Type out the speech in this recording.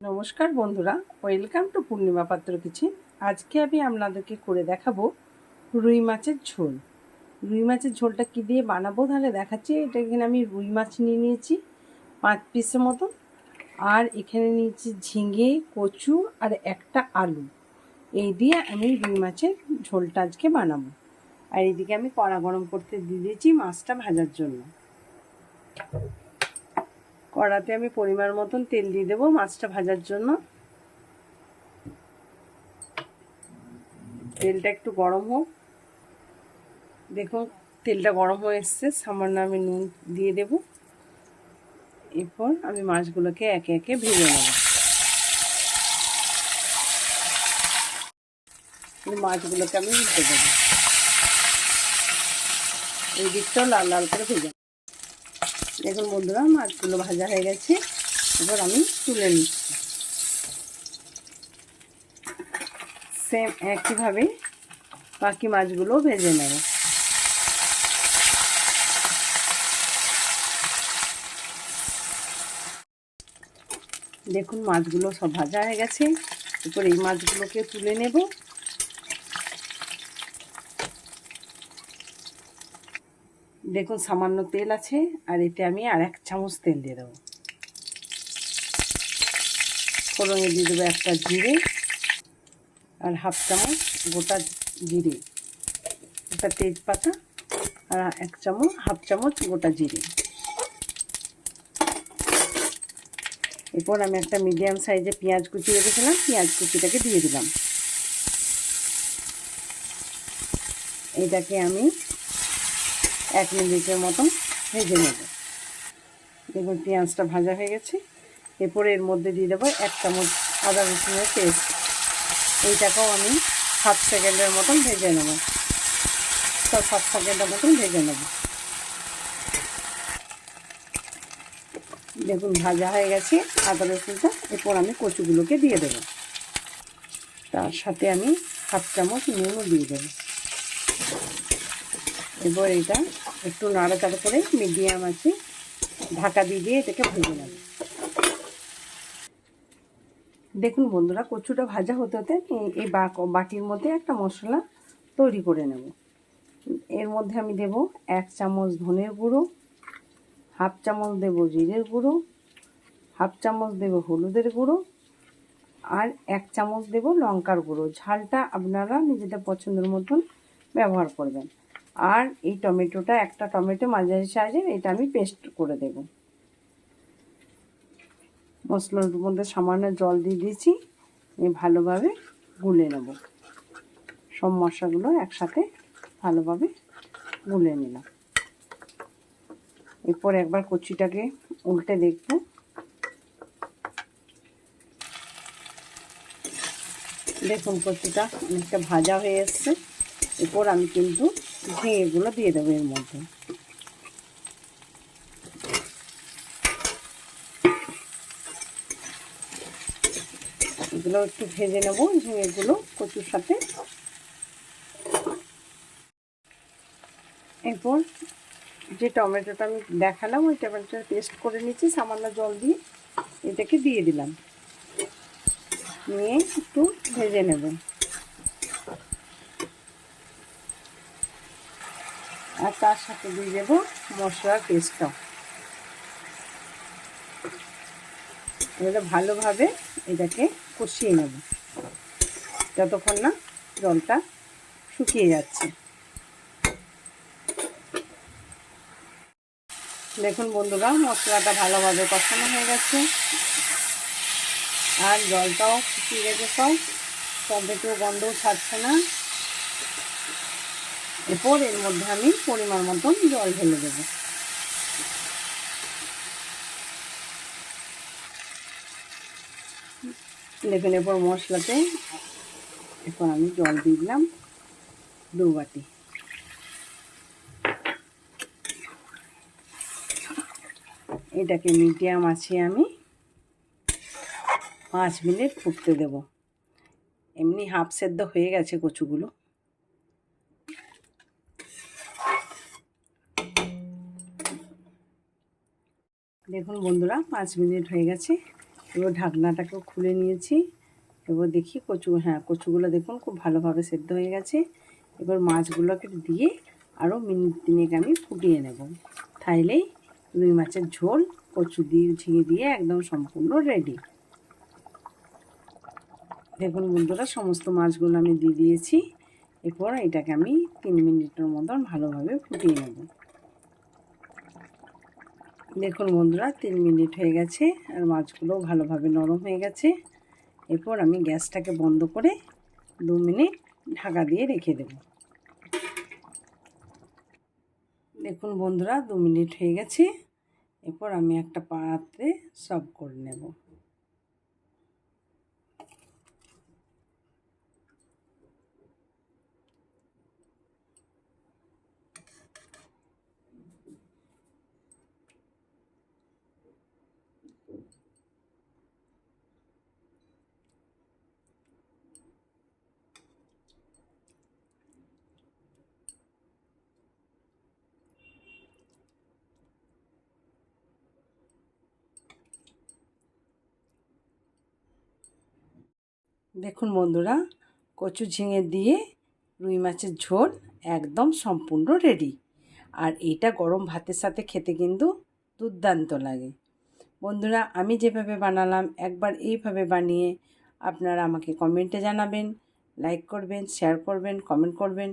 নমস্কার বন্ধুরা, welcome to পূর্ণিমা পাত্র কিচেন। আজকে আমি আপনাদেরকে করে দেখাবো রুই মাছের ঝোল। রুই মাছের ঝোলটা কী দিয়ে বানাবো তাহলে দেখাচ্ছি। এটা এখানে আমি রুই মাছ নিয়ে নিয়েছি, পাঁচ পিসের মতো। আর এখানে নিয়েছি ঝিঙে, কচু আর একটা আলু। এই দিয়ে আমি রুই মাছের ঝোলটা আজকে বানাবো। আর এদিকে আমি কড়া গরম করতে দিয়ে দিয়েছি মাছটা ভাজার জন্য। কড়াতে আমি পরিমাণ মতন তেল দিয়ে দেবো মাছটা ভাজার জন্য। তেলটা একটু গরম হোক। দেখুন, তেলটা গরম হয়ে এসছে, সামান্য আমি নুন দিয়ে দেব। এরপর আমি মাছগুলোকে একে একে ভেজে নেব। মাছগুলোকে আমি উঠতে দেবো। এই দিকটাও লাল লাল করে ভেজে দেখুন বন্ধুরা, মাছগুলো ভাজা হয়ে গেছে। এবার আমি তুলে নিচ্ছি। সেম একইভাবে বাকি মাছগুলো ভেজে নেব। দেখুন মাছগুলো সব ভাজা হয়ে গেছে। এরপর এই মাছগুলোকে তুলে নেব। দেখুন, সামান্য তেল আছে, আর এতে আমি আর এক চামচ তেল দিয়ে দেবো। ফোড়নে দিয়ে দেবো একটা জিরে আর হাফ চামচ গোটা জিরে, একটা তেজপাতা আর এক চামচ, হাফ চামচ গোটা জিরে। এরপর আমি একটা মিডিয়াম সাইজে পেঁয়াজ কুচি রেখেছিলাম, পেঁয়াজ কুচিটাকে দিয়ে দিলাম। এটাকে আমি এক মিনিটের মতন ভেজে নেব। দেখুন, পেঁয়াজটা ভাজা হয়ে গেছে। এরপরে এর মধ্যে দিয়ে দেবো এক চামচ আদা রসুনের পেস্ট। এইটাকেও আমি সাত সেকেন্ডের মতন ভেজে নেব। সাত সেকেন্ডের মতন ভেজে নেব। দেখুন, ভাজা হয়ে গেছে। আদা রসুনটা এরপর আমি কচুগুলোকে দিয়ে দেবো। তার সাথে আমি হাফ চামচ নুনও দিয়ে দেবো। এবার এটা একটু নাড়াচাড়া করে মিডিয়াম আছে, ঢাকা দিয়ে দিয়ে এটাকে ভেজে নেব। দেখুন বন্ধুরা, কচুটা ভাজা হতে হতে এই বাটির মধ্যে একটা মশলা তৈরি করে নেব। এর মধ্যে আমি দেব এক চামচ ধনের গুঁড়ো, হাফ চামচ দেব জিরের গুঁড়ো, হাফ চামচ দেব হলুদের গুঁড়ো, আর এক চামচ দেব লঙ্কার গুঁড়ো। ঝালটা আপনারা নিজেদের পছন্দের মতন ব্যবহার করবেন। আর এই টমেটোটা, একটা টমেটো মাঝারি সাইজের, এটা আমি পেস্ট করে দেব। মশলার মধ্যে সামান্য জল দিয়ে দিয়েছি ভালোভাবে গুলে নেব। সব মশলাগুলো একসাথে ভালোভাবে গুলে নিলাম। এরপর একবার কচিটাকে উল্টে দেখব। দেখুন কচিটা অনেকটা ভাজা হয়ে এসছে। এরপর আমি কিন্তু ঝিঙেগুলো দিয়ে দেবো এর মধ্যে। এগুলো একটু ভেজে নেব ঝিঙেগুলো কচুর সাথে। এরপর যে টমেটোটা আমি দেখালাম, ওই টমেটোটা পেস্ট করে নিচ্ছি সামান্য জল দিয়ে এটাকে দিয়ে দিলাম। নিয়ে একটু ভেজে নেবেন আর তার সাথে দিয়ে দেবো মশলার পেস্টটাও এবারে ভালোভাবে এটাকে কষিয়ে নেব। যতক্ষণ না জলটা শুকিয়ে যাচ্ছে। দেখুন বন্ধুরা, মশলাটা ভালোভাবে কষানো হয়ে গেছে। আর জলটাও শুকিয়ে গেছে সব। টমেটো গন্ধও ছাড়ছে না। এরপর এর মধ্যে আমি পরিমাণ মতন জল ঢেলে দেবো। দেখুন, এরপর মশলাতে এরপর আমি জল দিয়ে দিলাম দু বাটি। এটাকে মিডিয়াম আছে আমি পাঁচ মিনিট ফুটতে দেব। এমনি হাফ সেদ্ধ হয়ে গেছে কচুগুলো। দেখুন বন্ধুরা, পাঁচ মিনিট হয়ে গেছে। এবার ঢাকনাটাকেও খুলে নিয়েছি। এবার দেখি কচু হ্যাঁ কচুগুলো দেখুন খুব ভালোভাবে সেদ্ধ হয়ে গেছে। এবার মাছগুলোকে দিয়ে আরও মিনিট তিনেক আমি ফুটিয়ে নেব। তাইলেই রুই মাছের ঝোল, কচু দিয়ে, ঝিঙে দিয়ে একদম সম্পূর্ণ রেডি দেখুন বন্ধুরা, সমস্ত মাছগুলো আমি দিয়ে দিয়েছি। এরপর এটাকে আমি তিন মিনিটের মতন ভালোভাবে ফুটিয়ে নেব। দেখুন বন্ধুরা, তিন মিনিট হয়ে গেছে আর মাছগুলো ভালোভাবে নরম হয়ে গেছে। এরপর আমি গ্যাসটাকে বন্ধ করে দু মিনিট ঢাকা দিয়ে রেখে দেব। দেখুন বন্ধুরা, দু মিনিট হয়ে গেছে। এরপর আমি একটা পাত্রে সব করে নেব। দেখুন বন্ধুরা, কচু ঝিঙে দিয়ে রুই মাছের ঝোল একদম সম্পূর্ণ রেডি আর এটা গরম ভাতের সাথে খেতে কিন্তু দুর্দান্ত লাগে। বন্ধুরা, আমি যেভাবে বানালাম, একবার এইভাবে বানিয়ে আপনারা আমাকে কমেন্টে জানাবেন লাইক করবেন শেয়ার করবেন কমেন্ট করবেন।